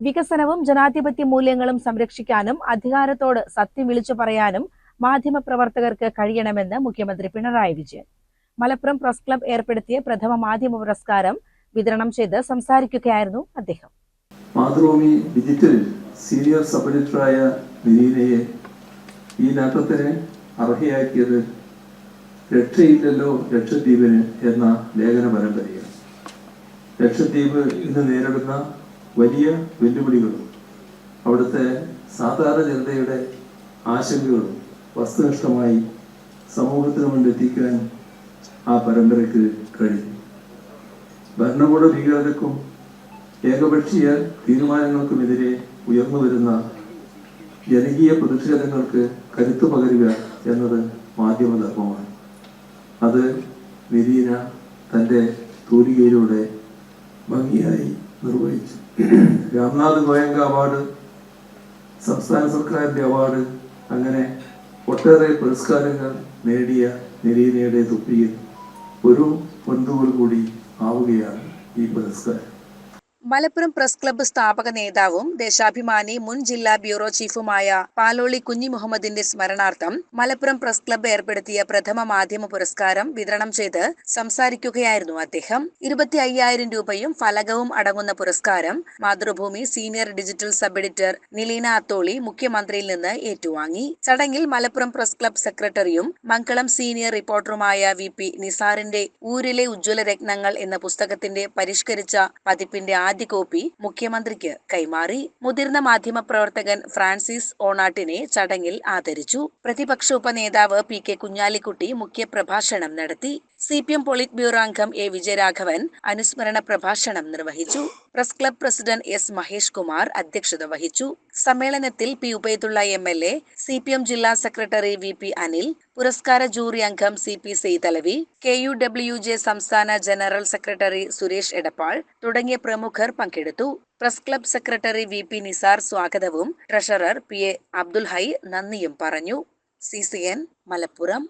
വികസനവും ജനാധിപത്യ മൂല്യങ്ങളും സംരക്ഷിക്കാനും അധികാരത്തോട് സത്യം വിളിച്ചു പറയാനും മാധ്യമപ്രവർത്തകർക്ക് കഴിയണമെന്ന് മുഖ്യമന്ത്രി പിണറായി വിജയൻ. മലപ്പുറം പ്രസ് ക്ലബ് ഏർപ്പെടുത്തിയ പ്രഥമ മാധ്യമ പുരസ്കാരം വിതരണം ചെയ്ത് സംസാരിക്കുകയായിരുന്നു അദ്ദേഹം. മാതൃഭൂമി ഡിജിറ്റലിൽ സീനിയർ സബ് എഡിറ്ററായ ഈ നേട്ടത്തിന് അർഹയാക്കിയത് രക്ഷയില്ലല്ലോ ലക്ഷദ്വീപിന് എന്ന ലേഖന പരമ്പരയാണ് ലക്ഷദ്വീപ് ഇന്ന് നേരിടുന്ന വലിയ വെല്ലുവിളികളും അവിടുത്തെ സാധാരണ ജനതയുടെ ആശങ്കകളും വസ്തുനിഷ്ഠമായി സമൂഹത്തിന് മുന്നിൽ എത്തിക്കാൻ ആ പരമ്പരയ്ക്ക് കഴിയും ഭരണകൂട ഭീകരതക്കും ഏകപക്ഷീയ തീരുമാനങ്ങൾക്കുമെതിരെ ഉയർന്നു വരുന്ന ജനകീയ പ്രതിഷേധങ്ങൾക്ക് കരുത്തു പകരുക എന്നത് മാധ്യമധർമ്മമാണ് അത് നിരീന തന്റെ തൂലികയിലൂടെ ഭംഗിയായി നിർവഹിച്ചു. രാംനാഥ് ഗോയങ്ക അവാർഡ് സംസ്ഥാന സർക്കാരിന്റെ അവാർഡ് അങ്ങനെ ഒട്ടേറെ പുരസ്കാരങ്ങൾ നേടിയ നിരീനയുടെ തൊപ്പിയിൽ ഒരു പൊന്തുകൾ കൂടി ആവുകയാണ് ഈ പുരസ്കാരം. മലപ്പുറം പ്രസ് ക്ലബ്ബ് സ്ഥാപക നേതാവും ദേശാഭിമാനി മുൻ ജില്ലാ ബ്യൂറോ ചീഫുമായ പാലോളി കുഞ്ഞി മുഹമ്മദിന്റെ സ്മരണാർത്ഥം മലപ്പുറം പ്രസ് ക്ലബ്ബ് ഏർപ്പെടുത്തിയ പ്രഥമ മാധ്യമ പുരസ്കാരം വിതരണം ചെയ്ത് സംസാരിക്കുകയായിരുന്നു അദ്ദേഹം. ഇരുപത്തി അയ്യായിരം രൂപയും ഫലകവും അടങ്ങുന്ന പുരസ്കാരം Mathrubhumi senior digital sub editor Nileena Atholi മുഖ്യമന്ത്രിയിൽ നിന്ന് ഏറ്റുവാങ്ങി. ചടങ്ങിൽ മലപ്പുറം പ്രസ് ക്ലബ്ബ് സെക്രട്ടറിയും മംഗളം സീനിയർ റിപ്പോർട്ടറുമായ വി പി നിസാറിന്റെ ഊരിലെ ഉജ്ജ്വല രത്നങ്ങൾ എന്ന പുസ്തകത്തിന്റെ പരിഷ്കരിച്ച പതിപ്പിന്റെ ആദ്യ കോപ്പി മുഖ്യമന്ത്രിക്ക് കൈമാറി. മുതിർന്ന മാധ്യമപ്രവർത്തകൻ ഫ്രാൻസിസ് ഓണാട്ടിനെ ചടങ്ങിൽ ആദരിച്ചു. പ്രതിപക്ഷ ഉപനേതാവ് പി കെ കുഞ്ഞാലിക്കുട്ടി മുഖ്യപ്രഭാഷണം നടത്തി. C P M politburo അംഗം എ വിജയരാഘവൻ അനുസ്മരണ പ്രഭാഷണം നിർവഹിച്ചു. Press club president S Mahesh Kumar അധ്യക്ഷത വഹിച്ചു. സമ്മേളനത്തിൽ P Ubaidulla M L A C P M ജില്ലാ സെക്രട്ടറി വി പി അനിൽ പുരസ്കാര ജൂറി അംഗം C P Saithalavi K U W J സംസ്ഥാന ജനറൽ സെക്രട്ടറി സുരേഷ് എടപ്പാൾ തുടങ്ങിയ പ്രമുഖർ പങ്കെടുത്തു. Press club secretary V P Nisar സ്വാഗതവും treasurer P A Abdul Hai നന്ദിയും പറഞ്ഞു. C C N Malappuram.